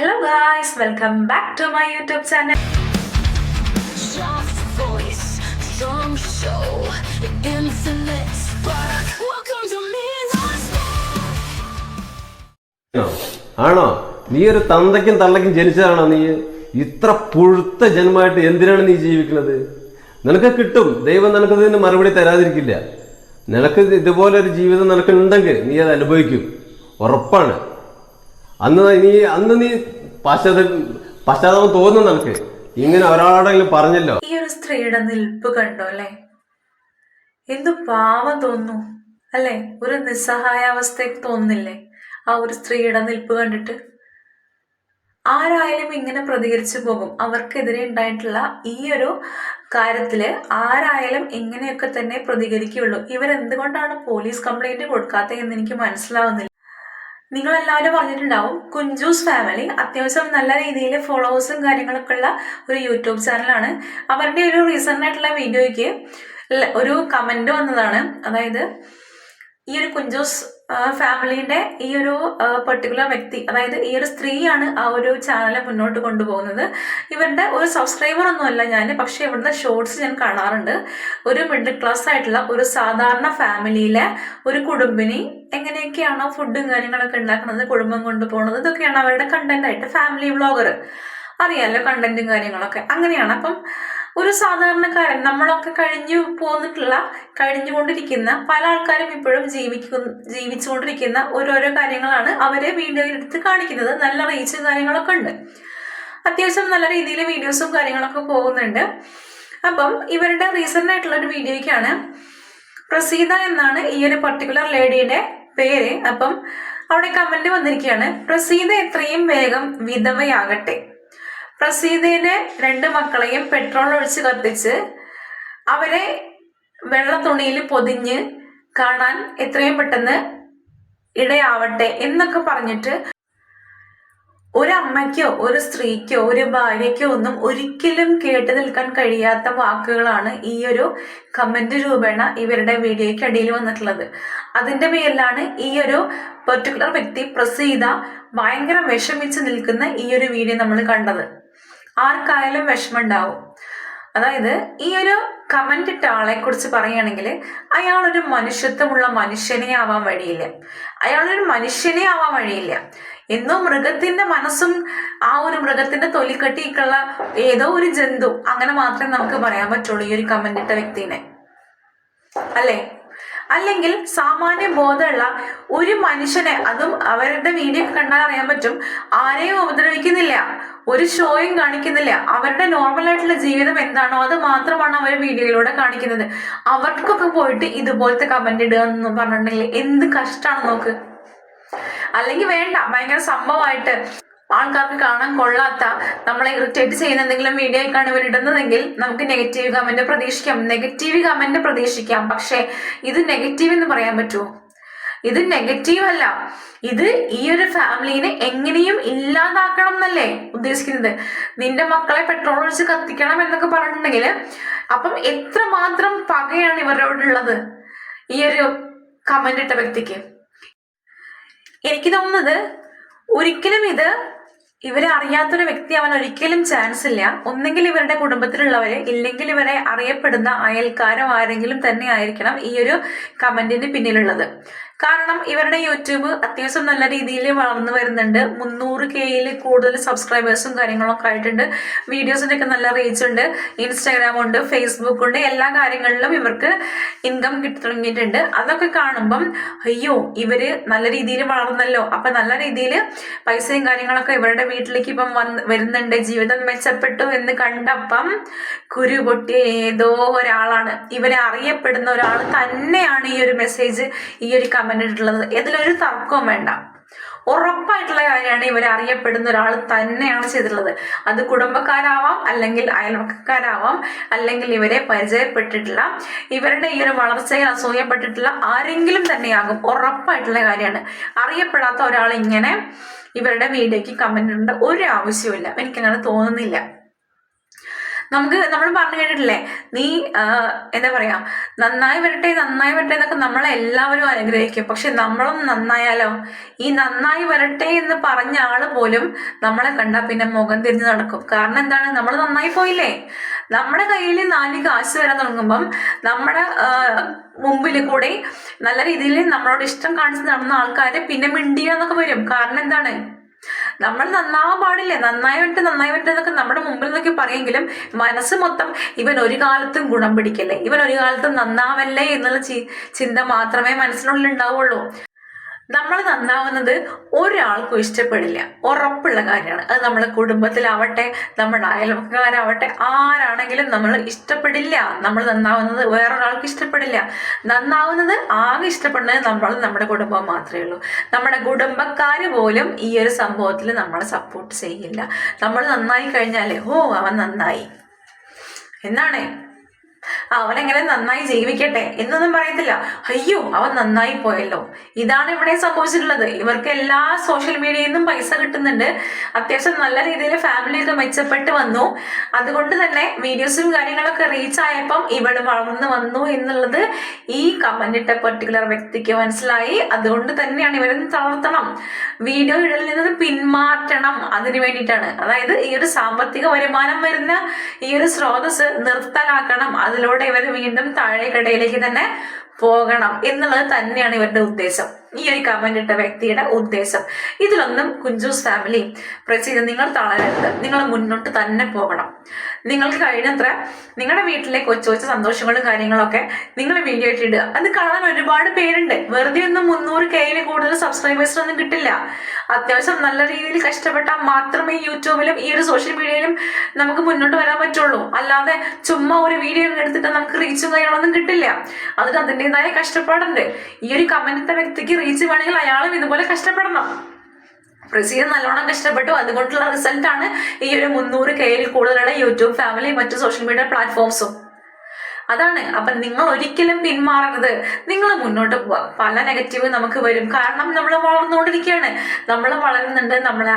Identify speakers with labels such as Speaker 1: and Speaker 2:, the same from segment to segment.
Speaker 1: Hello guys welcome back to my YouTube channel
Speaker 2: Soft voice, strong show, infinite spark. Welcome to Midnight
Speaker 3: ആണോ? നീ ഒരു തന്തയ്ക്കും തള്ളയ്ക്കും ജനിച്ചതാണോ നീ? ഇത്ര പുഴുത്ത ജന്മമായിട്ട് എന്തിനാണ് നീ ജീവിക്കുന്നത്? നിനക്ക് കിട്ടും. ദൈവം നിനക്ക് ഇതിന് മറുപടി തരാതിരിക്കില്ല. നിനക്ക് ഇത് ഇതുപോലെ ഒരു ജീവിതം നിനക്ക് ഉണ്ടെങ്കിൽ നീ അത് അനുഭവിക്കും. ഉറപ്പാണ്. അന്ന് നീ അന്ന് നീ പശ്ചാത്ത പശ്ചാത്തലം തോന്നുന്നു നിനക്ക്. ഇങ്ങനെ ഒരാളെങ്കിലും പറഞ്ഞല്ലോ.
Speaker 1: ഈ ഒരു സ്ത്രീയുടെ നിൽപ്പ് കണ്ടോ അല്ലേ? എന്തു പാവം തോന്നുന്നു അല്ലെ? ഒരു നിസ്സഹായാവസ്ഥയ്ക്ക് തോന്നില്ലേ ആ ഒരു സ്ത്രീയുടെ നിൽപ്പ് കണ്ടിട്ട്? ആരായാലും ഇങ്ങനെ പ്രതികരിച്ചു പോകും. അവർക്കെതിരെ ഉണ്ടായിട്ടുള്ള ഈ ഒരു കാര്യത്തിൽ ആരായാലും ഇങ്ങനെയൊക്കെ തന്നെ പ്രതികരിക്കുകയുള്ളൂ. ഇവരെന്തുകൊണ്ടാണ് പോലീസ് കംപ്ലൈന്റ് കൊടുക്കാത്തത് എന്ന് എനിക്ക് മനസ്സിലാവുന്നില്ല. നിങ്ങൾ എല്ലാവരും പറഞ്ഞിട്ടുണ്ടാവും കുഞ്ചൂസ് ഫാമിലി അത്യാവശ്യം നല്ല രീതിയിൽ ഫോളോവേഴ്സും കാര്യങ്ങളൊക്കെ ഉള്ള ഒരു യൂട്യൂബ് ചാനലാണ് അവരുടെ ഒരു റീസെന്റ് ആയിട്ടുള്ള വീഡിയോയ്ക്ക് ഒരു കമന്റ് വന്നതാണ്. അതായത് ഈ ഒരു കുഞ്ചൂസ് ഫാമിലിയുടെ ഈ ഒരു പെർട്ടിക്കുലർ വ്യക്തി അതായത് ഈ ഒരു സ്ത്രീയാണ് ആ ഒരു ചാനൽ മുന്നോട്ട് കൊണ്ടുപോകുന്നത്. ഇവരുടെ ഒരു സബ്സ്ക്രൈബർ ഒന്നുമല്ല ഞാൻ പക്ഷേ ഇവിടുത്തെ ഷോർട്സ് ഞാൻ കാണാറുണ്ട്. ഒരു മിഡിൽ ക്ലാസ് ആയിട്ടുള്ള ഒരു സാധാരണ ഫാമിലിയിലെ ഒരു കുടുംബിനി എങ്ങനെയൊക്കെയാണോ ഫുഡും കാര്യങ്ങളൊക്കെ ഉണ്ടാക്കുന്നത് കുടുംബം കൊണ്ടുപോകുന്നത് ഇതൊക്കെയാണ് അവരുടെ കണ്ടന്റ് ആയിട്ട് ഫാമിലി വ്ളോഗർ അറിയാലോ കണ്ടന്റും കാര്യങ്ങളൊക്കെ. അങ്ങനെയാണ് അപ്പം ഒരു സാധാരണക്കാരൻ നമ്മളൊക്കെ കഴിഞ്ഞു പോന്നിട്ടുള്ള കഴിഞ്ഞുകൊണ്ടിരിക്കുന്ന പല ആൾക്കാരും ഇപ്പോഴും ജീവിക്കുന്ന ജീവിച്ചുകൊണ്ടിരിക്കുന്ന ഓരോരോ കാര്യങ്ങളാണ് അവരെ വീഡിയോയിൽ എടുത്ത് കാണിക്കുന്നത്. നല്ല റീച്ചും കാര്യങ്ങളൊക്കെ ഉണ്ട്. അത്യാവശ്യം നല്ല രീതിയിൽ വീഡിയോസും കാര്യങ്ങളൊക്കെ പോകുന്നുണ്ട്. അപ്പം ഇവരുടെ റീസെന്റ് ആയിട്ടുള്ള ഒരു വീഡിയോയ്ക്കാണ് പ്രസീത എന്നാണ് ഈ ഒരു പർട്ടിക്കുലർ ലേഡിയുടെ പേര്. അപ്പം അവിടെ കമന്റ് വന്നിരിക്കുകയാണ് പ്രസീത എത്രയും വേഗം വിധവയാകട്ടെ. പ്രസീതയുടെ രണ്ട് മക്കളെയും പെട്രോൾ ഒഴിച്ച് കത്തിച്ച് അവരെ വെള്ള തുണിയിൽ പൊതിഞ്ഞ് കാണാൻ എത്രയും പെട്ടെന്ന് ഇടയാവട്ടെ എന്നൊക്കെ പറഞ്ഞിട്ട് ഒരു അമ്മയ്ക്കോ ഒരു സ്ത്രീക്കോ ഒരു ഭാര്യയ്ക്കോ ഒന്നും ഒരിക്കലും കേട്ടു നിൽക്കാൻ കഴിയാത്ത വാക്കുകളാണ് ഈ ഒരു കമന്റ് രൂപേണ ഇവരുടെ വീഡിയോയ്ക്ക് അടിയിൽ വന്നിട്ടുള്ളത്. അതിന്റെ പേരിലാണ് ഈ ഒരു പെർട്ടിക്കുലർ വ്യക്തി പ്രസീത ഭയങ്കര വിഷമിച്ച് നിൽക്കുന്ന ഈ ഒരു വീഡിയോ നമ്മൾ കണ്ടത്. ആർക്കായാലും വിഷമമുണ്ടാവും. അതായത് ഈ ഒരു കമന്റ് ഇട്ട ആളെ കുറിച്ച് പറയുകയാണെങ്കിൽ അയാളൊരു മനുഷ്യത്വമുള്ള മനുഷ്യനെ ആവാൻ വഴിയില്ല. അയാളൊരു മനുഷ്യനെ ആവാൻ വഴിയില്ല. എന്തോ മൃഗത്തിന്റെ മനസ്സും ആ ഒരു മൃഗത്തിന്റെ തൊലിക്കട്ടിക്കുള്ള ഏതോ ഒരു ജന്തു. അങ്ങനെ മാത്രമേ നമുക്ക് പറയാൻ പറ്റുള്ളൂ ഈ ഒരു കമന്റ് ഇട്ട വ്യക്തിനെ. അല്ലേ? അല്ലെങ്കിൽ സാമാന്യ ബോധമുള്ള ഒരു മനുഷ്യനെ അതും അവരുടെ വീഡിയോ കണ്ടാൽ അറിയാൻ പറ്റും ആരെയും ഉപദ്രവിക്കുന്നില്ല ഒരു ഷോയും കാണിക്കുന്നില്ല. അവരുടെ നോർമൽ ആയിട്ടുള്ള ജീവിതം എന്താണോ അത് മാത്രമാണ് അവർ വീഡിയോയിലൂടെ കാണിക്കുന്നത്. അവർക്കൊക്കെ പോയിട്ട് ഇതുപോലത്തെ കമന്റ് ഇടുക എന്ന് പറഞ്ഞിട്ടുണ്ടെങ്കിൽ എന്ത് കഷ്ടമാണ് നോക്ക്. അല്ലെങ്കിൽ വേണ്ട ഭയങ്കര സംഭവമായിട്ട് ആൾക്കാർക്ക് കാണാൻ കൊള്ളാത്ത നമ്മളെ ഇറിറ്റേറ്റ് ചെയ്യുന്ന എന്തെങ്കിലും വീഡിയോ ആയിക്കാണ് ഇവർ ഇടുന്നതെങ്കിൽ നമുക്ക് നെഗറ്റീവ് കമന്റ് പ്രതീക്ഷിക്കാം. നെഗറ്റീവ് കമന്റ് പ്രതീക്ഷിക്കാം. പക്ഷേ ഇത് നെഗറ്റീവ് എന്ന് പറയാൻ പറ്റുമോ? ഇത് നെഗറ്റീവ് അല്ല. ഇത് ഈ ഒരു ഫാമിലിനെ എങ്ങനെയും ഇല്ലാതാക്കണം എന്നല്ലേ ഉദ്ദേശിക്കുന്നത്. നിന്റെ മക്കളെ പെട്രോൾ ഒഴിച്ച് കത്തിക്കണം എന്നൊക്കെ പറഞ്ഞിട്ടുണ്ടെങ്കിൽ അപ്പം എത്ര മാത്രം പകയാണ് ഇവരോടുള്ളത് ഈ ഒരു കമന്റ് ഇട്ട വ്യക്തിക്ക്. എനിക്ക് തോന്നുന്നത് ഒരിക്കലും ഇത് ഇവരെ അറിയാത്തൊരു വ്യക്തി അവൻ ഒരിക്കലും ചാൻസ് ഇല്ല. ഒന്നെങ്കിൽ ഇവരുടെ കുടുംബത്തിലുള്ളവരെ ഇല്ലെങ്കിൽ ഇവരെ അറിയപ്പെടുന്ന അയൽക്കാരോ ആരെങ്കിലും തന്നെ ആയിരിക്കണം ഈ ഒരു കമന്റിന് പിന്നിലുള്ളത്. കാരണം ഇവരുടെ യൂട്യൂബ് അത്യാവശ്യം നല്ല രീതിയിൽ വളർന്നു വരുന്നുണ്ട്. മുന്നൂറ് കെയിൽ കൂടുതൽ സബ്സ്ക്രൈബേഴ്സും കാര്യങ്ങളൊക്കെ ആയിട്ടുണ്ട്. വീഡിയോസിന്റെ ഒക്കെ നല്ല റീച്ച് ഉണ്ട്. ഇൻസ്റ്റാഗ്രാം ഉണ്ട് ഫേസ്ബുക്ക് ഉണ്ട്. എല്ലാ കാര്യങ്ങളിലും ഇവർക്ക് ഇൻകം കിട്ടി തുടങ്ങിയിട്ടുണ്ട് അതൊക്കെ കാണുമ്പം അയ്യോ ഇവർ നല്ല രീതിയിൽ വളർന്നല്ലോ. അപ്പൊ നല്ല രീതിയിൽ പൈസയും കാര്യങ്ങളൊക്കെ ഇവരുടെ വീട്ടിലേക്ക് ഇപ്പം വന്ന് വരുന്നുണ്ട്. ജീവിതം മെച്ചപ്പെട്ടു എന്ന് കണ്ടപ്പം കുരു പൊട്ടിയ ഏതോ ഒരാളാണ്. ഇവരെ അറിയപ്പെടുന്ന ഒരാൾ തന്നെയാണ് ഈ ഒരു മെസ്സേജ് ഈ ഒരു ഇട്ടുള്ളത് ഇതിലൊരു തർക്കവും വേണ്ട. ഉറപ്പായിട്ടുള്ള കാര്യമാണ് ഇവർ അറിയപ്പെടുന്ന ഒരാൾ തന്നെയാണ് ചെയ്തിട്ടുള്ളത്. അത് കുടുംബക്കാരാവാം അല്ലെങ്കിൽ അയൽവക്കക്കാരാവാം അല്ലെങ്കിൽ ഇവരെ പരിചയപ്പെട്ടിട്ടില്ല. ഇവരുടെ ഈ ഒരു വളർച്ചയിൽ അസൂയപ്പെട്ടിട്ടുള്ള ആരെങ്കിലും തന്നെയാകും ഉറപ്പായിട്ടുള്ള കാര്യമാണ്. അറിയപ്പെടാത്ത ഒരാൾ ഇങ്ങനെ ഇവരുടെ വീഡിയോയ്ക്ക് കമന്റ് ഇടേണ്ട ഒരു ആവശ്യമില്ല എനിക്കങ്ങനെ തോന്നുന്നില്ല. നമുക്ക് നമ്മൾ പറഞ്ഞു കേട്ടിട്ടില്ലേ? നീ എന്താ പറയാ നന്നായി വരട്ടെ നന്നായി വരട്ടെ എന്നൊക്കെ നമ്മളെല്ലാവരും അനുഗ്രഹിക്കും. പക്ഷെ നമ്മളും നന്നായാലോ? ഈ നന്നായി വരട്ടെ എന്ന് പറഞ്ഞ ആൾ പോലും നമ്മളെ കണ്ടാൽ പിന്നെ മുഖം തിരിഞ്ഞ് നടക്കും. കാരണം എന്താണ്? നമ്മൾ നന്നായി പോയില്ലേ? നമ്മുടെ കയ്യിൽ നാല് കാശ് വരാൻ തുടങ്ങുമ്പം നമ്മുടെ മുമ്പിൽ കൂടെ നല്ല രീതിയിൽ നമ്മളോട് ഇഷ്ടം കാണിച്ച് നടന്ന ആൾക്കാരെ പിന്നെ മിണ്ടിയ എന്നൊക്കെ വരും. കാരണം എന്താണ്? നമ്മൾ നന്നാവാൻ പാടില്ലേ? നന്നായി വിട്ട് നന്നായി വിട്ട് എന്നൊക്കെ നമ്മുടെ മുമ്പിൽ നിന്നൊക്കെ പറയെങ്കിലും മനസ്സ് മൊത്തം ഇവൻ ഒരു കാലത്തും ഗുണം പിടിക്കല്ലേ? ഇവൻ ഒരു കാലത്തും നന്നാവല്ലേ എന്നുള്ള ചിന്ത മാത്രമേ മനസ്സിനുള്ളിൽ ഉണ്ടാവുള്ളൂ. നമ്മൾ നന്നാവുന്നത് ഒരാൾക്കും ഇഷ്ടപ്പെടില്ല. ഉറപ്പുള്ള കാര്യമാണ്. അത് നമ്മുടെ കുടുംബത്തിലാവട്ടെ നമ്മുടെ അയൽവക്കാരാവട്ടെ ആരാണെങ്കിലും നമ്മൾ ഇഷ്ടപ്പെടില്ല. നമ്മൾ നന്നാവുന്നത് വേറൊരാൾക്ക് ഇഷ്ടപ്പെടില്ല. നന്നാവുന്നത് ആകെ ഇഷ്ടപ്പെടുന്നത് നമ്മൾ നമ്മുടെ കുടുംബം മാത്രമേ ഉള്ളൂ. നമ്മുടെ കുടുംബക്കാർ പോലും ഈ ഒരു സംഭവത്തിൽ നമ്മളെ സപ്പോർട്ട് ചെയ്യില്ല. നമ്മൾ നന്നായി കഴിഞ്ഞാലേ ഓ അവൻ നന്നായി. എന്നാണ്? അവനെങ്ങനെ നന്നായി ജീവിക്കട്ടെ എന്നൊന്നും പറയത്തില്ല. അയ്യോ അവൻ നന്നായി പോയല്ലോ. ഇതാണ് ഇവിടെ സംഭവിച്ചിട്ടുള്ളത്. ഇവർക്ക് എല്ലാ സോഷ്യൽ മീഡിയയിൽ നിന്നും പൈസ കിട്ടുന്നുണ്ട്. അത്യാവശ്യം നല്ല രീതിയിൽ ഫാമിലിയൊക്കെ മെച്ചപ്പെട്ട് വന്നു. അതുകൊണ്ട് തന്നെ വീഡിയോസും കാര്യങ്ങളൊക്കെ റീച്ച് ആയപ്പം ഇവൾ വളർന്നു വന്നു എന്നുള്ളത് ഈ കമന്റ് ഇട്ട പെർട്ടിക്കുലർ വ്യക്തിക്ക് മനസ്സിലായി. അതുകൊണ്ട് തന്നെയാണ് ഇവരൊന്ന് തളർത്തണം. വീഡിയോ ഇടലിൽ നിന്ന് പിന്മാറ്റണം അതിന് വേണ്ടിയിട്ടാണ്. അതായത് ഈ ഒരു സാമ്പത്തിക വരുമാനം വരുന്ന ഈ ഒരു സ്രോതസ് നിർത്തലാക്കണം. അതിലൂടെ ഇവർ വീണ്ടും താഴേക്കടയിലേക്ക് തന്നെ പോകണം എന്നുള്ളത് തന്നെയാണ് ഇവരുടെ ഉദ്ദേശം. ഈ ഒരു കമന്റ് ഇട്ട വ്യക്തിയുടെ ഉദ്ദേശം. ഇതിലൊന്നും കുഞ്ചൂസ് ഫാമിലി പ്രസീത നിങ്ങൾ തളരരുത്. നിങ്ങൾ മുന്നോട്ട് തന്നെ പോകണം. നിങ്ങൾക്ക് കഴിയുന്നത്ര നിങ്ങളുടെ വീട്ടിലെ കൊച്ചു കൊച്ചു സന്തോഷങ്ങളും കാര്യങ്ങളൊക്കെ നിങ്ങൾ വീഡിയോ ആയിട്ട് അത് കാണാൻ ഒരുപാട് പേരുണ്ട്. വെറുതെ ഒന്നും മുന്നൂറ് കെയിൽ കൂടുതൽ സബ്സ്ക്രൈബേഴ്സ് ഒന്നും കിട്ടില്ല. അത്യാവശ്യം നല്ല രീതിയിൽ കഷ്ടപ്പെട്ടാൽ മാത്രമേ യൂട്യൂബിലും ഈ ഒരു സോഷ്യൽ മീഡിയയിലും നമുക്ക് മുന്നോട്ട് വരാൻ പറ്റുള്ളൂ. അല്ലാതെ ചുമ്മാ ഒരു വീഡിയോ എടുത്തിട്ട് നമുക്ക് റീച്ചും കാര്യങ്ങളൊന്നും കിട്ടില്ല. അതിന് അതിന്റെതായ കഷ്ടപ്പാടുണ്ട്. ഈ ഒരു കമന്റിന്റെ വ്യക്തിക്ക് റീച്ച് വേണമെങ്കിൽ അയാളും ഇതുപോലെ കഷ്ടപ്പെടണം. പ്രസീദ് നല്ലോണം കഷ്ടപ്പെട്ടു. അതുകൊണ്ടുള്ള ആണ് ഈ ഒരു മുന്നൂറ് കെയിൽ കൂടുതലുള്ള യൂട്യൂബ് ഫാമിലി മറ്റു സോഷ്യൽ മീഡിയ പ്ലാറ്റ്ഫോംസും അതാണ്. അപ്പൊ നിങ്ങൾ ഒരിക്കലും പിന്മാറരുത്. നിങ്ങൾ മുന്നോട്ട് പോവുക പല നെഗറ്റീവ് നമുക്ക് വരും. കാരണം നമ്മൾ വളർന്നുകൊണ്ടിരിക്കുകയാണ്. നമ്മൾ വളരുന്നുണ്ട്. നമ്മളെ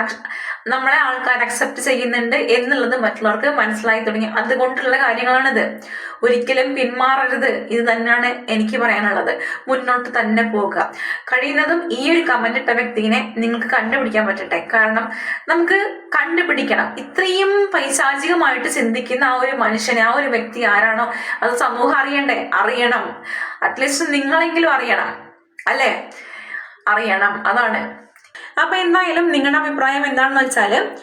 Speaker 1: നമ്മളെ ആൾക്കാർ അക്സെപ്റ്റ് ചെയ്യുന്നുണ്ട് എന്നുള്ളത് മറ്റുള്ളവർക്ക് മനസ്സിലായി തുടങ്ങി. അതുകൊണ്ടുള്ള കാര്യങ്ങളാണിത്. ഒരിക്കലും പിന്മാറരുത്. ഇത് തന്നെയാണ് എനിക്ക് പറയാനുള്ളത്. മുന്നോട്ട് തന്നെ പോകുക കഴിയുന്നതും ഈ ഒരു കമന്റ് ഇട്ട വ്യക്തിനെ നിങ്ങൾക്ക് കണ്ടുപിടിക്കാൻ പറ്റട്ടെ. കാരണം നമുക്ക് കണ്ടുപിടിക്കണം. ഇത്രയും പൈശാചികമായിട്ട് ചിന്തിക്കുന്ന ആ ഒരു മനുഷ്യനെ ആ ഒരു വ്യക്തി ആരാണോ അത് സമൂഹം അറിയണ്ടേ? അറിയണം. അറ്റ്ലീസ്റ്റ് നിങ്ങളെങ്കിലും അറിയണം. അല്ലേ? അറിയണം. അതാണ്. അപ്പൊ എന്തായാലും നിങ്ങളുടെ അഭിപ്രായം എന്താണെന്ന് വെച്ചാൽ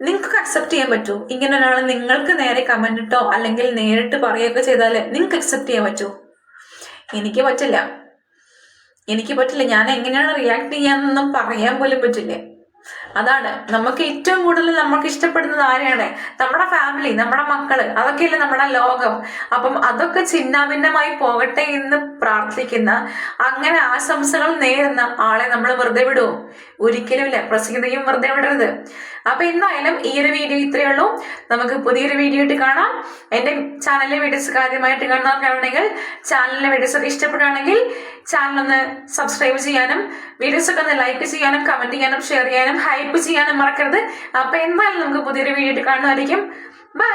Speaker 1: നിങ്ങൾക്ക് അക്സെപ്റ്റ് ചെയ്യാൻ പറ്റൂ. ഇങ്ങനെ ഒരാൾ നിങ്ങൾക്ക് നേരെ കമന്റ് ഇട്ടോ അല്ലെങ്കിൽ നേരിട്ട് പറയുകയൊക്കെ ചെയ്താൽ നിങ്ങൾക്ക് അക്സെപ്റ്റ് ചെയ്യാൻ പറ്റൂ. എനിക്ക് പറ്റില്ല. എനിക്ക് പറ്റില്ല. ഞാൻ എങ്ങനെയാണ് റിയാക്ട് ചെയ്യാന്നൊന്നും പറയാൻ പോലും പറ്റില്ല. അതാണ്. നമുക്ക് ഏറ്റവും കൂടുതൽ നമുക്ക് ഇഷ്ടപ്പെടുന്നത് ആരെയാണ്? നമ്മുടെ ഫാമിലി നമ്മുടെ മക്കൾ. അതൊക്കെയല്ലേ നമ്മുടെ ലോകം. അപ്പം അതൊക്കെ ചിന്നാഭിന്നമായി പോകട്ടെ എന്ന് പ്രാർത്ഥിക്കുന്ന അങ്ങനെ ആശംസകൾ നേരുന്ന ആളെ നമ്മൾ വെറുതെ വിടുവോ? ഒരിക്കലും ഇല്ല പ്രസിദ്ധയും വെറുതെ വിടരുത്. അപ്പൊ എന്തായാലും ഈ ഒരു വീഡിയോ ഇത്രയേ ഉള്ളൂ. നമുക്ക് പുതിയൊരു വീഡിയോ ആയിട്ട് കാണാം. എന്റെ ചാനലിലെ വീഡിയോസ് ആദ്യമായിട്ട് കാണുന്നവർക്കാണെങ്കിൽ ചാനലിലെ വീഡിയോസ് ഒക്കെ ഇഷ്ടപ്പെടുകയാണെങ്കിൽ ചാനൽ ഒന്ന് സബ്സ്ക്രൈബ് ചെയ്യാനും വീഡിയോസ് ഒക്കെ ഒന്ന് ലൈക്ക് ചെയ്യാനും കമന്റ് ചെയ്യാനും ഷെയർ ചെയ്യാനും ഹൈപ്പ് ചെയ്യാനും മറക്കരുത്. അപ്പൊ എന്തായാലും നമുക്ക് പുതിയൊരു വീഡിയോ ആയിട്ട് കാണുന്നതായിരിക്കും. ബൈ